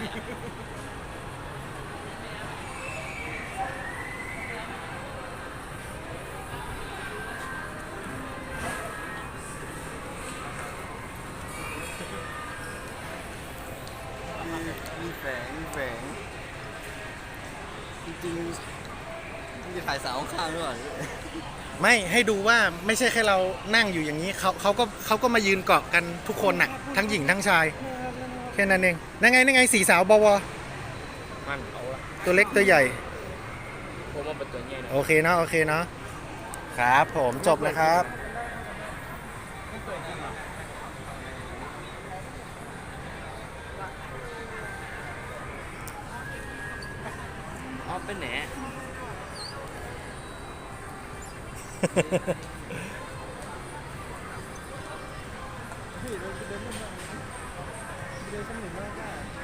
มีมีแฝงมีแฝงจริงๆมีถ่ายสาวข้างด้วยหรอ ไม่ให้ดูว่าไม่ใช่แค่เรานั่งอยู่อย่างนี้เขาเขาก็เขาก็มายืนเกาะกันทุกคนน่ะ ทั้งหญิงทั้งชาย แค่นั้นเองนั่นไงนั่นไงสี่สาวบวมันเอาละตัวเล็กตัวใหญ่ ผมว่าเป็นตัวใหญ่นะโอเคเนาะโอเคเนาะครับผมจบแล้วครับ เอาเป็นแหน เธอเสม